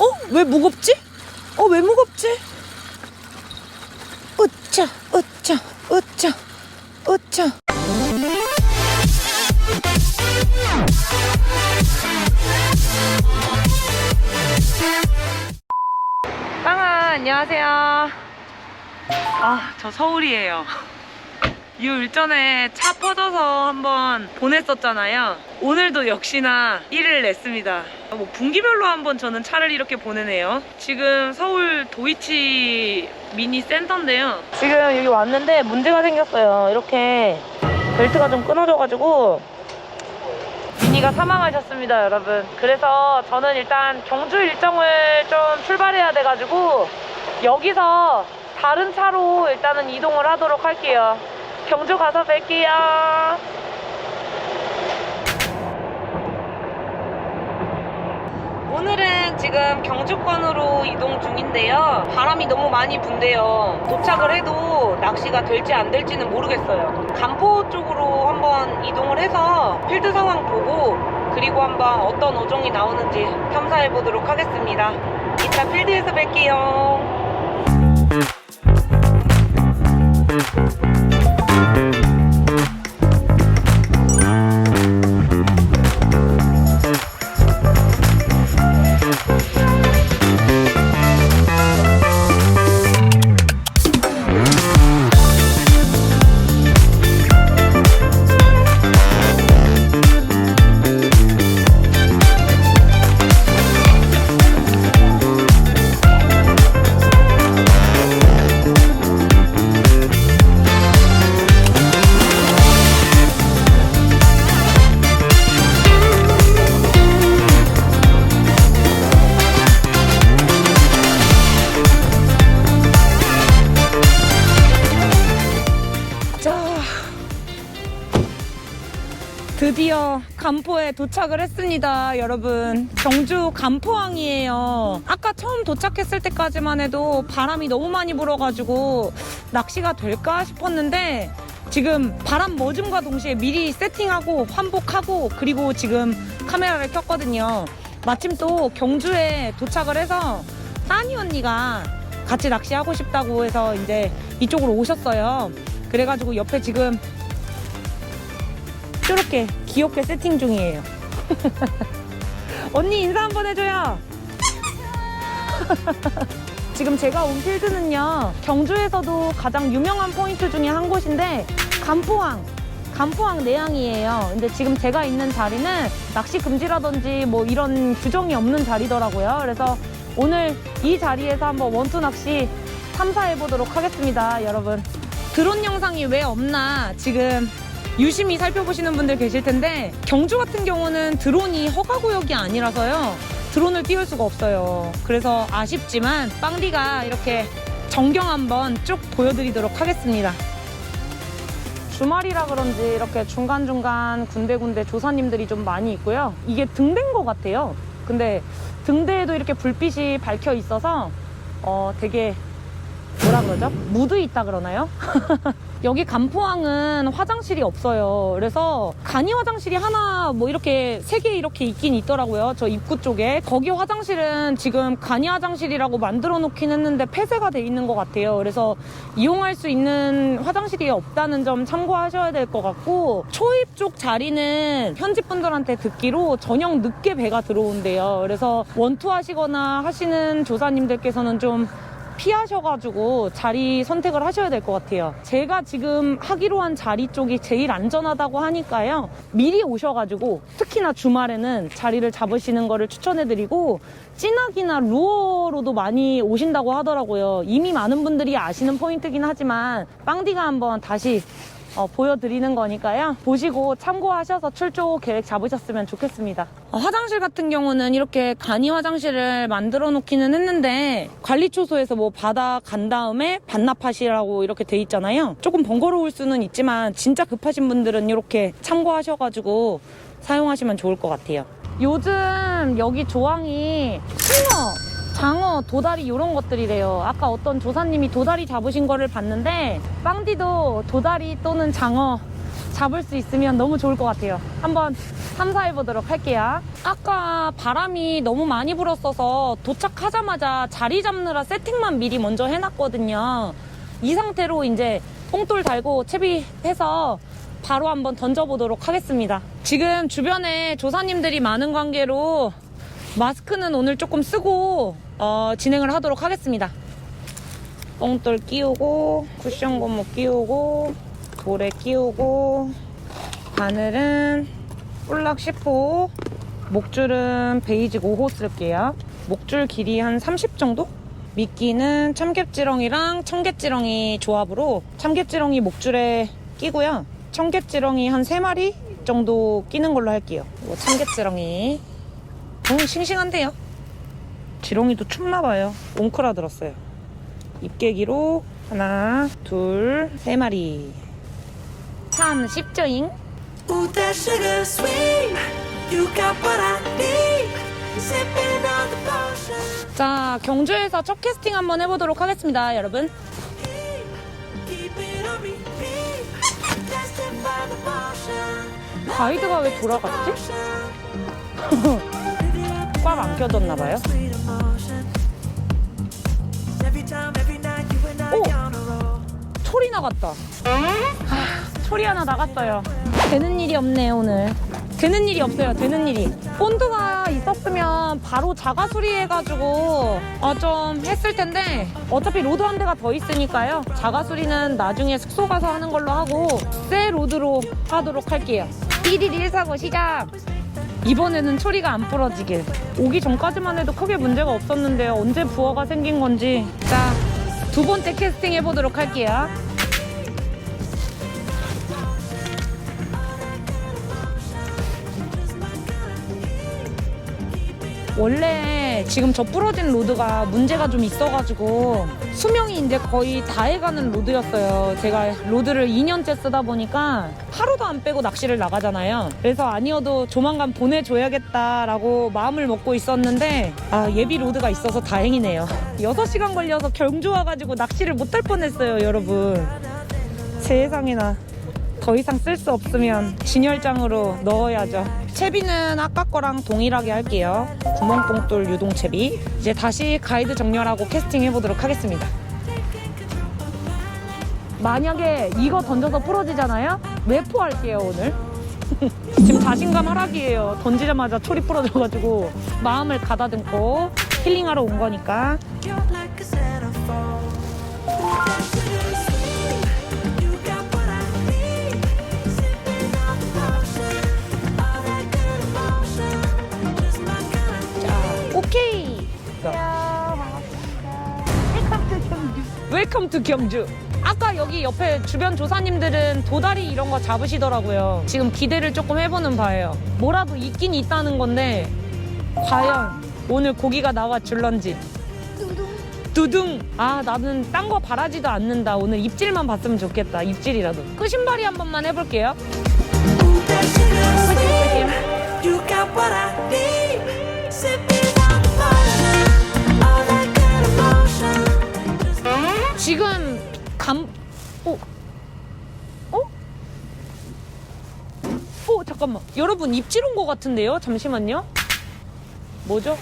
어? 왜 무겁지? 어, 왜 무겁지? 으차, 으차, 으차, 으차. 빵아, 안녕하세요. 아, 저 서울이에요. 이 일전에 차 퍼져서 한번 보냈었잖아요. 오늘도 역시나 일을 냈습니다. 뭐 분기별로 한번 저는 차를 이렇게 보내네요. 지금 서울 도이치 미니 센터인데요. 지금 여기 왔는데 문제가 생겼어요. 이렇게 벨트가 좀 끊어져가지고 미니가 사망하셨습니다, 여러분. 그래서 저는 일단 경주 일정을 좀 출발해야 돼가지고 여기서 다른 차로 일단은 이동을 하도록 할게요. 경주 가서 뵐게요. 오늘은 지금 경주권으로 이동 중인데요. 바람이 너무 많이 분대요. 도착을 해도 낚시가 될지 안 될지는 모르겠어요. 간포 쪽으로 한번 이동을 해서 필드 상황 보고 그리고 한번 어떤 어종이 나오는지 탐사해 보도록 하겠습니다. 이따 필드에서 뵐게요. 드디어 간포에 도착을 했습니다, 여러분. 경주 간포항이에요. 아까 처음 도착했을 때까지만 해도 바람이 너무 많이 불어가지고 낚시가 될까 싶었는데 지금 바람 멎음과 동시에 미리 세팅하고 환복하고 그리고 지금 카메라를 켰거든요. 마침 또 경주에 도착을 해서 따니 언니가 같이 낚시하고 싶다고 해서 이제 이쪽으로 오셨어요. 그래가지고 옆에 지금 이렇게 귀엽게 세팅 중이에요. 언니 인사 한번 해줘요. 지금 제가 온 필드는요, 경주에서도 가장 유명한 포인트 중에 한 곳인데, 간포항. 간포항 내항이에요. 근데 지금 제가 있는 자리는 낚시 금지라든지 뭐 이런 규정이 없는 자리더라고요. 그래서 오늘 이 자리에서 한번 원투 낚시 탐사해 보도록 하겠습니다, 여러분. 드론 영상이 왜 없나 지금 유심히 살펴보시는 분들 계실 텐데 경주 같은 경우는 드론이 허가 구역이 아니라서요. 드론을 띄울 수가 없어요. 그래서 아쉽지만 빵디가 이렇게 전경 한번 쭉 보여드리도록 하겠습니다. 주말이라 그런지 이렇게 중간중간 군데군데 조사님들이 좀 많이 있고요. 이게 등대인 것 같아요. 근데 등대에도 이렇게 불빛이 밝혀 있어서 어 되게 뭐라 그러죠? 무드 있다 그러나요? 여기 간포항은 화장실이 없어요. 그래서 간이 화장실이 하나 뭐 이렇게 세 개 이렇게 있긴 있더라고요. 저 입구 쪽에. 거기 화장실은 지금 간이 화장실이라고 만들어 놓긴 했는데 폐쇄가 돼 있는 것 같아요. 그래서 이용할 수 있는 화장실이 없다는 점 참고하셔야 될 것 같고 초입 쪽 자리는 현지 분들한테 듣기로 저녁 늦게 배가 들어온대요. 그래서 원투 하시거나 하시는 조사님들께서는 좀 피하셔가지고 자리 선택을 하셔야 될 것 같아요. 제가 지금 하기로 한 자리 쪽이 제일 안전하다고 하니까요. 미리 오셔가지고 특히나 주말에는 자리를 잡으시는 거를 추천해드리고 찐학이나 루어로도 많이 오신다고 하더라고요. 이미 많은 분들이 아시는 포인트긴 하지만 빵디가 한번 다시 어, 보여드리는 거니까요. 보시고 참고하셔서 출조 계획 잡으셨으면 좋겠습니다. 어, 화장실 같은 경우는 이렇게 간이 화장실을 만들어 놓기는 했는데 관리초소에서 뭐 받아 간 다음에 반납하시라고 이렇게 돼 있잖아요. 조금 번거로울 수는 있지만 진짜 급하신 분들은 이렇게 참고하셔가지고 사용하시면 좋을 것 같아요. 요즘 여기 조항이 숭어, 장어, 도다리 이런 것들이래요. 아까 어떤 조사님이 도다리 잡으신 거를 봤는데 빵디도 도다리 또는 장어 잡을 수 있으면 너무 좋을 것 같아요. 한번 탐사해 보도록 할게요. 아까 바람이 너무 많이 불었어서 도착하자마자 자리 잡느라 세팅만 미리 먼저 해놨거든요. 이 상태로 이제 뽕돌 달고 채비해서 바로 한번 던져보도록 하겠습니다. 지금 주변에 조사님들이 많은 관계로 마스크는 오늘 조금 쓰고 어, 진행을 하도록 하겠습니다. 뽕돌 끼우고 쿠션 고무 끼우고 돌에 끼우고 바늘은 볼락 10호 목줄은 베이직 5호 쓸게요. 목줄 길이 한 30 정도? 미끼는 참깨지렁이랑 청개지렁이 조합으로 참깨지렁이 목줄에 끼고요. 청개지렁이 한 3마리 정도 끼는 걸로 할게요. 이거 참깨지렁이. 음, 싱싱한데요 지렁이도 춥나봐요 옹크라 들었어요 입깨기로 하나, 둘, 세 마리. 참 쉽죠잉? 자, 경주에서 첫 캐스팅 한번 해보도록 하겠습니다, 여러분. 가이드가 왜 돌아갔지? 꽉안 and I 오! 초리 나갔다. 아, 초리 하나 나갔어요. 되는 일이 없네요, 오늘. 되는 일이 없어요, 되는 일이. 본드가 있었으면 바로 자가 수리해가지고 어, 좀 했을 텐데 어차피 로드 한 대가 더 있으니까요. 자가 수리는 나중에 숙소 가서 하는 걸로 하고 새 로드로 하도록 할게요. 1일 1사고 시작! 이번에는 초리가 안 부러지길. 오기 전까지만 해도 크게 문제가 없었는데요. 언제 부어가 생긴 건지. 자, 두 번째 캐스팅 해보도록 할게요. 원래 지금 저 부러진 로드가 문제가 좀 있어가지고 수명이 이제 거의 다 해가는 로드였어요. 제가 로드를 2년째 쓰다 보니까 하루도 안 빼고 낚시를 나가잖아요. 그래서 아니어도 조만간 보내줘야겠다라고 마음을 먹고 있었는데 아, 예비 로드가 있어서 다행이네요. 6시간 걸려서 경주 와가지고 낚시를 못할 뻔했어요, 여러분. 세상에나. 더 이상 쓸 수 없으면 진열장으로 넣어야죠. 채비는 아까 거랑 동일하게 할게요. 구멍뽕돌 유동 채비. 이제 다시 가이드 정렬하고 캐스팅 해보도록 하겠습니다. 만약에 이거 던져서 부러지잖아요? 외포 할게요, 오늘. 지금 자신감 하락이에요. 던지자마자 초리 부러져가지고 마음을 가다듬고 힐링하러 온 거니까. 투 경주. 아까 여기 옆에 주변 조사님들은 도다리 이런 거 잡으시더라고요. 지금 기대를 조금 해보는 바예요. 뭐라도 있긴 있다는 건데 과연 오늘 고기가 나와 줄런지. 두둥. 아 나는 딴 거 바라지도 않는다. 오늘 입질만 봤으면 좋겠다. 입질이라도. 끄신발이 한 번만 해볼게요. Sugar sweet. 지금 감, 어? 어? 어, 잠깐만. 여러분, 입질 온 것 같은데요? 잠시만요. 뭐죠?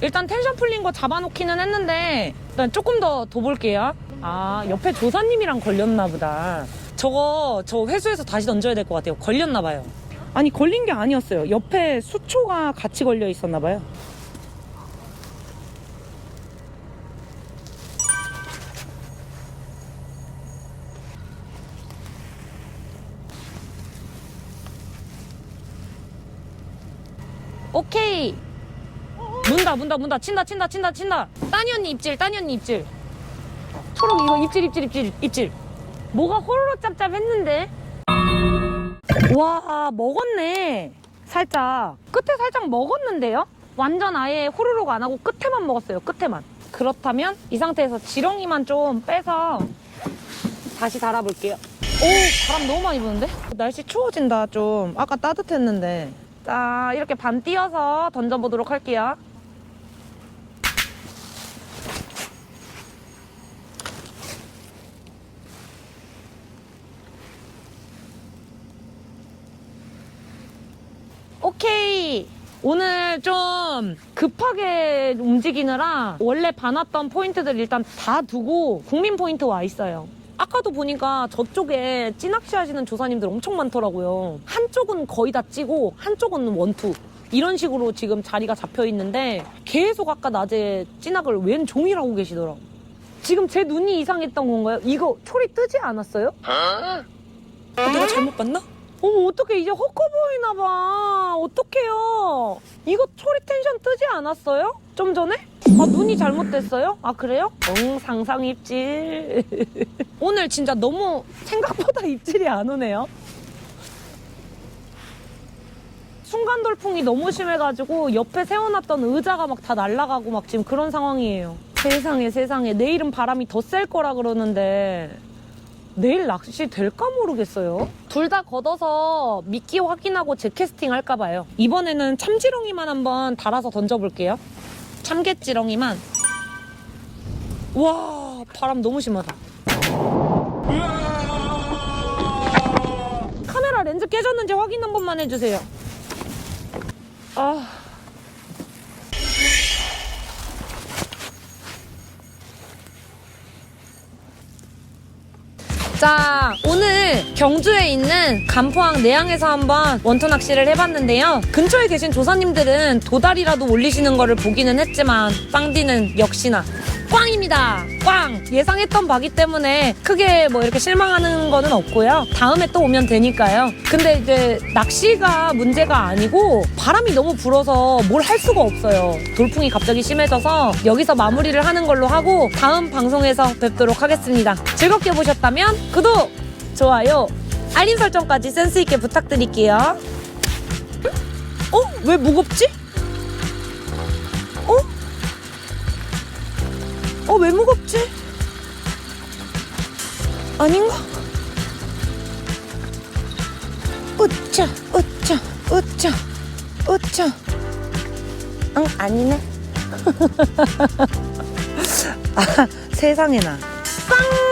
일단 텐션 풀린 거 잡아놓기는 했는데, 일단 조금 더더 볼게요. 아, 옆에 조사님이랑 걸렸나 보다. 저거, 저 회수해서 다시 던져야 될 것 같아요. 걸렸나 봐요. 아니, 걸린 게 아니었어요. 옆에 수초가 같이 걸려 있었나 봐요. 오케이. 문다, 문다, 문다. 친다, 친다, 친다, 친다. 따니 언니 입질, 따니 언니 입질. 초록 이거 입질, 입질, 입질, 입질. 뭐가 호로로 짭짭했는데? 와, 먹었네. 살짝. 끝에 살짝 먹었는데요? 완전 아예 호로록 안 하고 끝에만 먹었어요, 끝에만. 그렇다면 이 상태에서 지렁이만 좀 빼서 다시 달아볼게요. 오, 바람 너무 많이 부는데? 날씨 추워진다, 좀. 아까 따뜻했는데. 자, 이렇게 반 띄어서 던져보도록 할게요. 오늘 좀 급하게 움직이느라 원래 봐놨던 포인트들 일단 다 두고 국민 포인트 와 있어요. 아까도 보니까 저쪽에 찌낚시 하시는 조사님들 엄청 많더라고요. 한쪽은 거의 다 찌고 한쪽은 원투. 이런 식으로 지금 자리가 잡혀 있는데 계속 아까 낮에 찌낚을 웬 종이라고 계시더라. 지금 제 눈이 이상했던 건가요? 이거 초리 뜨지 않았어요? 내가 잘못 봤나? 어머 어떡해 이제 헛거 보이나 봐 어떡해요 이거 초리 텐션 뜨지 않았어요? 좀 전에? 아 눈이 잘못됐어요? 아 그래요? 엉 상상 입질 오늘 진짜 너무 생각보다 입질이 안 오네요 순간 돌풍이 너무 심해가지고 옆에 세워놨던 의자가 막 다 날아가고 막 지금 그런 상황이에요 세상에 세상에 내일은 바람이 더 셀 거라 그러는데 내일 낚시 될까 모르겠어요. 둘 다 걷어서 미끼 확인하고 재캐스팅 할까 봐요. 이번에는 참지렁이만 한번 달아서 던져볼게요. 참개지렁이만. 와, 바람 너무 심하다. 카메라 렌즈 깨졌는지 확인 한 번만 해주세요. 아. 자, 오늘 경주에 있는 간포항 내양에서 한번 원투 낚시를 해봤는데요. 근처에 계신 조사님들은 도다리라도 올리시는 거를 보기는 했지만 빵디는 역시나 꽝입니다. 꽝! 예상했던 바기 때문에 크게 뭐 이렇게 실망하는 거는 없고요. 다음에 또 오면 되니까요. 근데 이제 낚시가 문제가 아니고 바람이 너무 불어서 뭘 할 수가 없어요. 돌풍이 갑자기 심해져서 여기서 마무리를 하는 걸로 하고 다음 방송에서 뵙도록 하겠습니다. 즐겁게 보셨다면 구독, 좋아요, 알림 설정까지 센스 있게 부탁드릴게요. 어? 왜 무겁지? 어, 왜 무겁지? 아닌가? 으차, 으차, 으차, 으차. 응, 아니네. 아, 세상에나. 꽝!